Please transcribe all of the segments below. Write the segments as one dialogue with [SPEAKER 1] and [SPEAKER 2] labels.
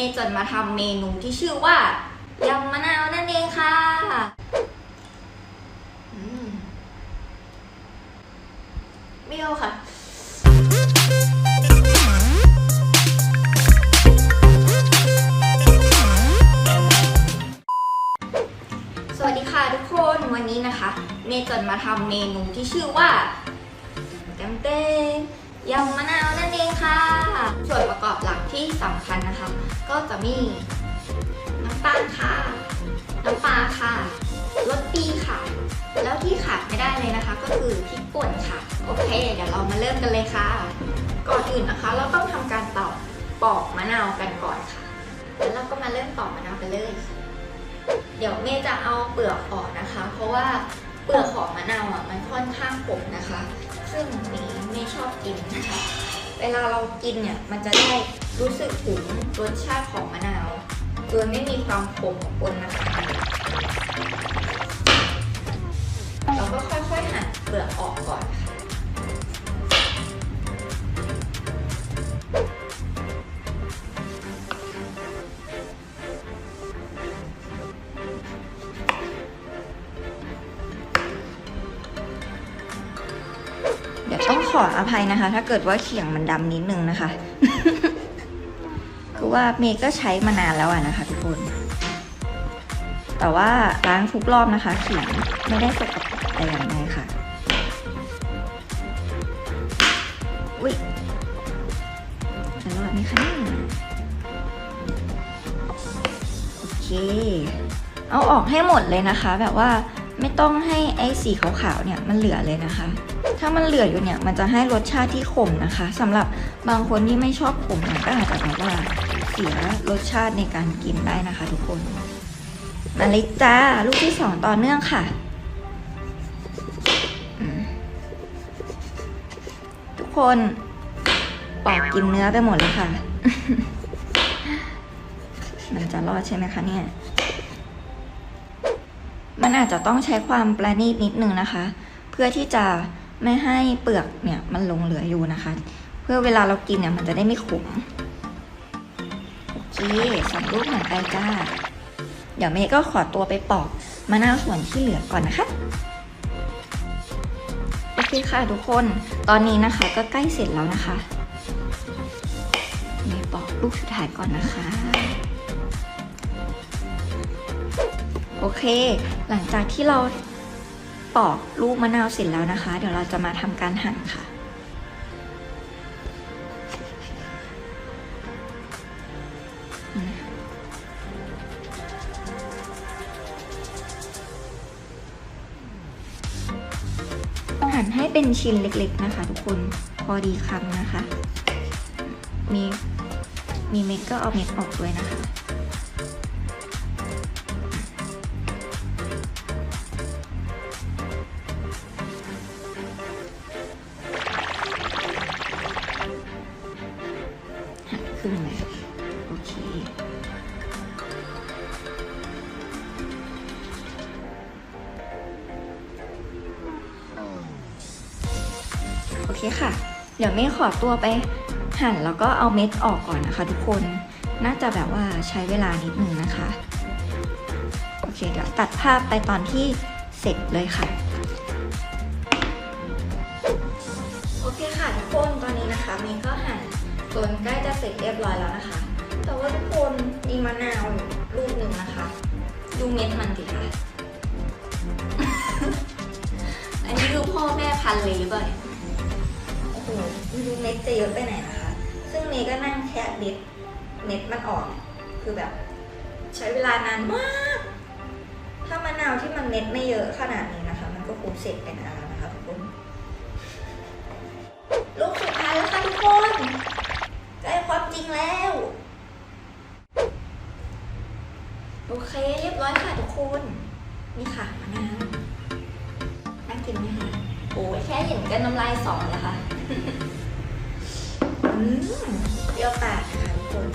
[SPEAKER 1] เมย์จะมาทำเมนูที่ชื่อว่ายำมะนาวนั่นเองค่ะอืมเปรี้ยวค่ะสวัสดีค่ะทุกคนวันนี้นะคะ เมย์จะมาทำเมนูที่ชื่อว่าแกมเต้ยำมะนาวนั่นเองค่ะ ส่วนประกอบหลักที่สำคัญนะคะ ก็จะมีน้ำตาลค่ะ น้ำปลาค่ะรสดีค่ะ แล้วที่ขาดไม่ได้เลยนะคะ ก็คือพริกป่นค่ะ โอเค เดี๋ยวเรามาเริ่มกันเลยค่ะ ก่อนอื่นนะคะ เราต้องทำการตอกปอกมะนาวกันก่อนค่ะ แล้วเราก็มาเริ่มปอกมะนาวกันเลย เดี๋ยวเมย์จะเอาเปลือกออกนะคะ เพราะว่าเปลือกของมะนาวอะมันค่อนข้างขมนะคะ ซึ่งเมย์ไม่ชอบกินนะคะ เวลาเรากินเนี่ยมันจะได้รู้สึกถึงรสชาติของมะนาวโดยไม่มีความขมของปนนะคะเราก็ค่อยๆหั่นเปลือกออกก่อนค่ะ องขออภัยนะคะ ถ้าเกิดว่าเขียงมันดำนิดนึงนะคะ คือว่าเมย์ก็ใช้มานานแล้วอะนะคะทุกคน แต่ว่าล้างทุกรอบนะคะ เขียงไม่ได้สกปรกแต่อย่างใดค่ะอุ้ยจะรอดไหมคะเนี่ยโอเค เอาออกให้หมดเลยนะคะ แบบว่าไม่ต้องให้ไอ้สีขาวๆเนี่ยมันเหลือเลยนะคะามันเหลืออยู่เนี่ยมันจะให้รสชาติที่ขมนะคะสำหรับบางคนที่ไม่ชอบขมเนี่ยก็อาจจะแบบว่าเสียรสชาติในการกินได้นะคะ ทุกคนมาเลยจ้าลูกที่สองต่อเนื่องค่ะ ทุกคนปอกกินเนื้อไปหมดเลยค่ะ มันจะรอดใช่ไหมคะเนี่ย มันอาจจะต้องใช้ความประณีตนิดนึงนะคะ เพื่อที่จะ ไม่ให้เปลือกเนี่ยมันลงเหลืออยู่นะคะ เพื่อเวลาเรากินเนี่ยมันจะได้ไม่ขมโอเคสองลูกเหมือนกันจ้า เดี๋ยวเมย์ก็ขอตัวไปปอกมะนาวส่วนที่เหลือก่อนนะคะโอเคค่ะทุกคนตอนนี้นะคะก็ใกล้เสร็จแล้วนะคะเมย์ปอกลูกสุดท้ายก่อนนะคะโอเค หลังจากที่เรา ปอกลูกมะนาวเสร็จแล้วนะคะ เดี๋ยวเราจะมาทำการหั่นค่ะ หั่นให้เป็นชิ้นเล็กๆนะคะทุกคนพอดีคำนะคะ มีมีเม็ดก็เอาเม็ดออกด้วยนะคะ เคค่ะ เดี๋ยวเมย์ขอตัวไปหั่นแล้วก็เอาเม็ดออกก่อนนะคะ ทุกคน น่าจะแบบว่าใช้เวลานิดนึงนะคะ โอเค เดี๋ยวตัดภาพไปตอนที่เสร็จเลยค่ะ โอเคค่ะทุกคนตอนนี้นะคะเมย์ก็หั่นจนใกล้จะเสร็จเรียบร้อยแล้วนะคะ แต่ว่าทุกคนมีมะนาวลูกหนึ่งนะคะ ดูเม็ดมันสิค่ะ อันนี้ดูพ่อแม่พันเลยหรือเปล่า นูเม็ดจะเยอะไปไหนนะคะ ซึ่งเมย์ก็นั่งแคะเด็ดเม็ดมันออก คือแบบ ใช้เวลานานมาก ถ้ามะนาวที่มันเม็ดไม่เยอะขนาดนี้นะคะ มันก็คงเสร็จไปนานแล้วนะคะทุกคนลูกสุดท้ายแล้วค่ะทุกคนใกล้ความจริงแล้วโอเคเรียบร้อยค่ะทุกคน นี่ค่ะมะนาวน่ากินไหมคะ อ้ยแค่เห็นก็น้ำลายสอแล้วค่ะเปรี้ยวปากค่ะทุกคน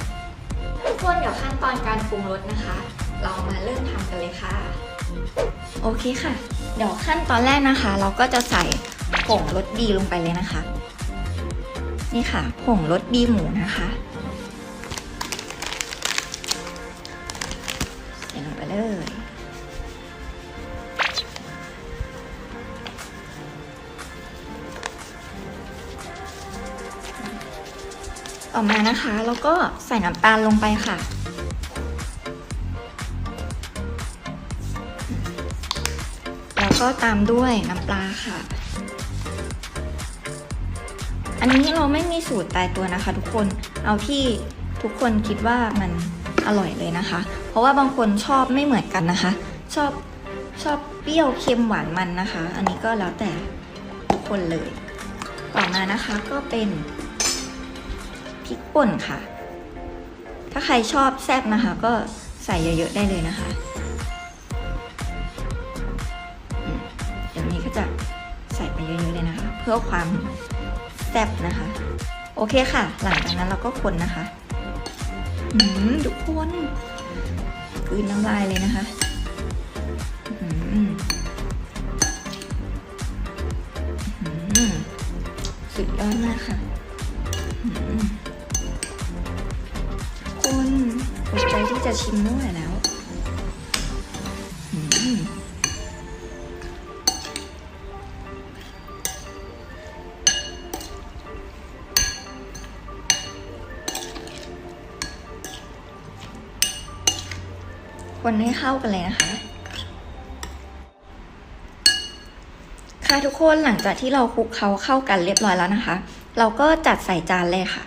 [SPEAKER 1] ทุกคนเดี๋ยวขั้นตอนการปรุงรสนะคะ เรามาเริ่มทำกันเลยค่ะ โอเคค่ะ เดี๋ยวขั้นตอนแรกนะคะ เราก็จะใส่ผงรสดีลงไปเลยนะคะ นี่ค่ะผงรสดีหมูนะคะ ต่อมานะคะ แล้วก็ใส่น้ำตาลลงไปค่ะ แล้วก็ตามด้วยน้ำปลาค่ะ อันนี้เราไม่มีสูตรตายตัวนะคะ ทุกคน เอาที่ทุกคนคิดว่ามันอร่อยเลยนะคะ เพราะว่าบางคนชอบไม่เหมือนกันนะคะ ชอบชอบเปรี้ยวเค็มหวานมันนะคะ อันนี้ก็แล้วแต่ทุกคนเลย ต่อมานะคะก็เป็น พริกป่นค่ะ ถ้าใครชอบแซ่บนะคะ ก็ใส่เยอะๆได้เลยนะคะอืมเดี๋ยวนี้ก็จะใส่ไปเยอะๆเลยนะคะ เพื่อความแซ่บนะคะ โอเคค่ะ หลังจากนั้นเราก็คนนะคะอืมทุกคนกืนน้ำลายเลยนะคะสุดยอดมากค่ะ จะชิมไม่ไหวแล้วคนให้เข้ากันเลยนะคะ ค่ะทุกคนหลังจากที่เราคลุกเขาเข้ากันเรียบร้อยแล้วนะคะ เราก็จัดใส่จานเลยค่ะ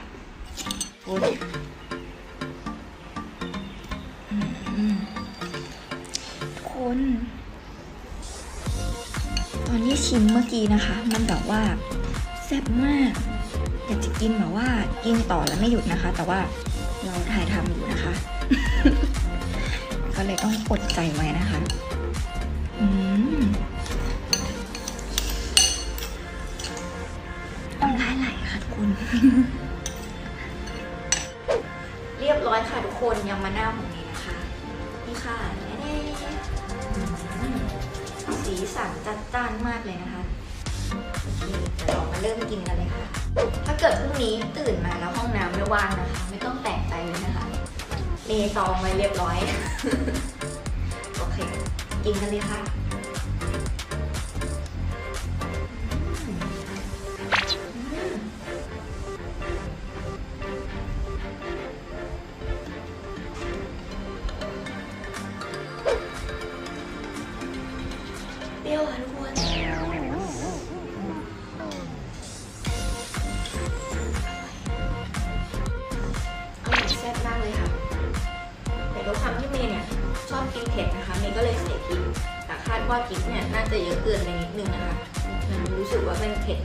[SPEAKER 1] ตอนที่ชิมเมื่อกี้นะคะ มันแบบว่าแซ่บมาก อยากจะกินแบบว่ากินต่อแล้วไม่หยุดนะคะ แต่ว่าเราถ่ายทำอยู่นะคะ ก็เลยต้องอดใจไว้นะคะ อืมน้ำลายไหลค่ะทุกคนเรียบร้อยค่ะทุกคนยำมะนาของนี้นะคะ นี่ค่ะแน่ สีสันจัดจ้านมากเลยนะคะโอเคเดี๋ยวเรามาเริ่มกินกันเลยค่ะ ถ้าเกิดพรุ่งนี้ตื่นมาแล้วห้องน้ำไม่ว่างนะคะ ไม่ต้องแปลกใจเลยนะคะเลตองไว้เรียบร้อย โอเค กินกันเลยค่ะ รี้ยวค่ะทุกคนแซ่บมากเลยค่ะ แต่ด้วยความที่เมย์เนี่ยชอบกินเผ็ดนะคะ เมย์ก็เลยใส่พริกแต่คาดว่าพริกเนี่ยน่าจะเยอะเกินไปนิดนึงนะคะ มันรู้สึกว่ามันเผ็ด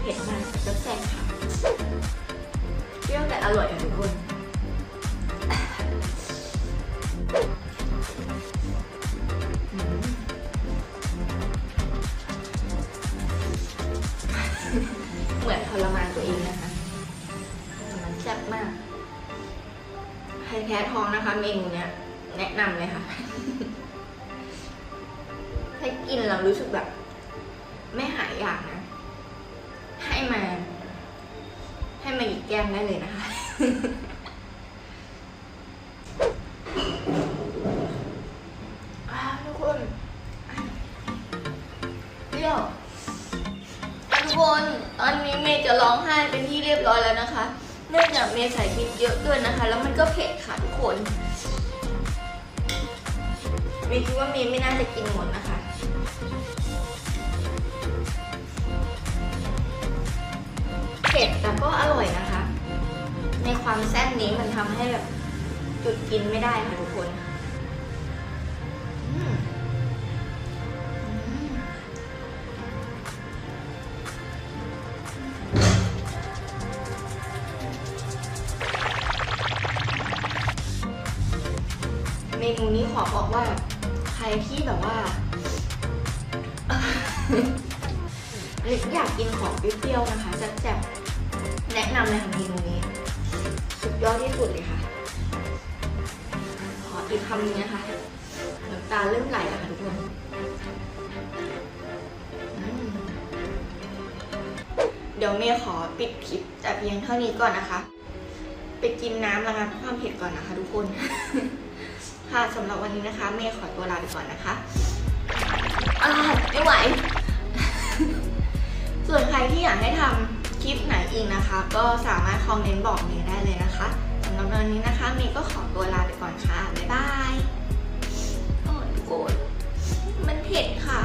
[SPEAKER 1] เผ็ดมากแล้วแซ่บค่ะเปรี้ยวแต่อร่อยค่ะทุกคน รมานตัวเองนะคะแต่มันแซ่บมากใครแพ้ท้องนะคะ เมนูเนี้ย แนะนำเลยค่ะถ้ากินแล้วรู้สึกแบบ ไม่หายอยากนะ ให้มา ให้มาหยิบแก้มได้เลยนะคะ ย์จะร้องไห้เป็นที่เรียบร้อยแล้วนะคะ เนื่องจากเมย์ใส่พริกเยอะเกินนะคะ แล้วมันก็เผ็ดค่ะทุกคนเมย์คิดว่าเมย์ไม่น่าจะกินหมดนะคะเผ็ดแต่ก็อร่อยนะคะ ในความแซ่บนี้มันทำให้แบบจุดกินไม่ได้ค่ะทุกคนอื นูนี้ขอบอกว่า ใครที่แบบว่าหรืออยากกินของเปรี้ยวๆนะคะแซ่บแนะนำเลยค่ะเมนูนี้ สุดยอดที่สุดเลยค่ะ ขออีกคำนึงนะคะน้ำตาเริ่มไหลแล้วค่ะทุกคนเดี๋ยวเมย์ขอปิดคลิปแต่เพียงเท่านี้ก่อนนะคะ ไปกินน้ำระงับความเผ็ดก่อนนะคะทุกคน ค่ะสำหรับวันนี้นะคะเมย์ขอตัวลาไปก่อนนะคะอ่าไม่ไหว ส่วนใครที่อยากให้ทำคลิปไหนอีกนะคะ ก็สามารถคอมเมนต์บอกเมย์ได้เลยนะคะสำหรับวันนี้นะคะเมย์ก็ขอตัวลาไปก่อนค่ะบ๊ายบายโอ้ยโกรธมันเผ็ดค่ะ